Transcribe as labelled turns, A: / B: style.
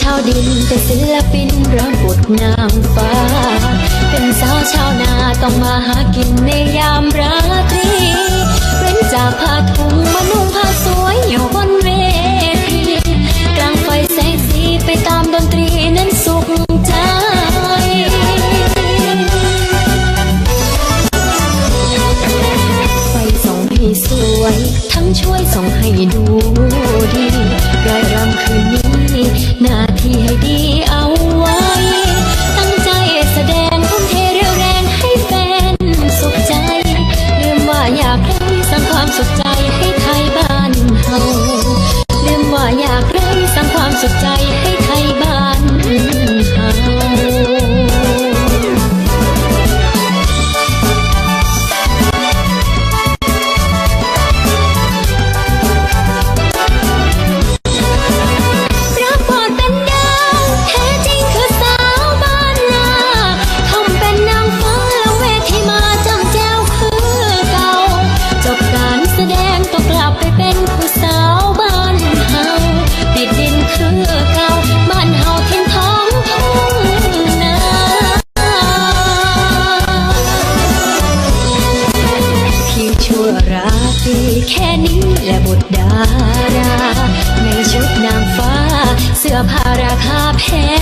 A: ชาวดินเป็นศิลปินรับบทนางฟ้า เป็นสาวชาวนาต้องมาหากินในยามราตรีเว้นจากผ้าถุงมานุ่งผ้าสวยอยู่บนเวทีกลางไฟแสงสีไปตามดนตรีนั้นสุขใจไฟส่องให้สวย ทั้งช่วยส่องให้ดู วราตรีแค่นี้แหละบทดารา ในชุดนางฟ้า เสื้อผ้าราคาแพง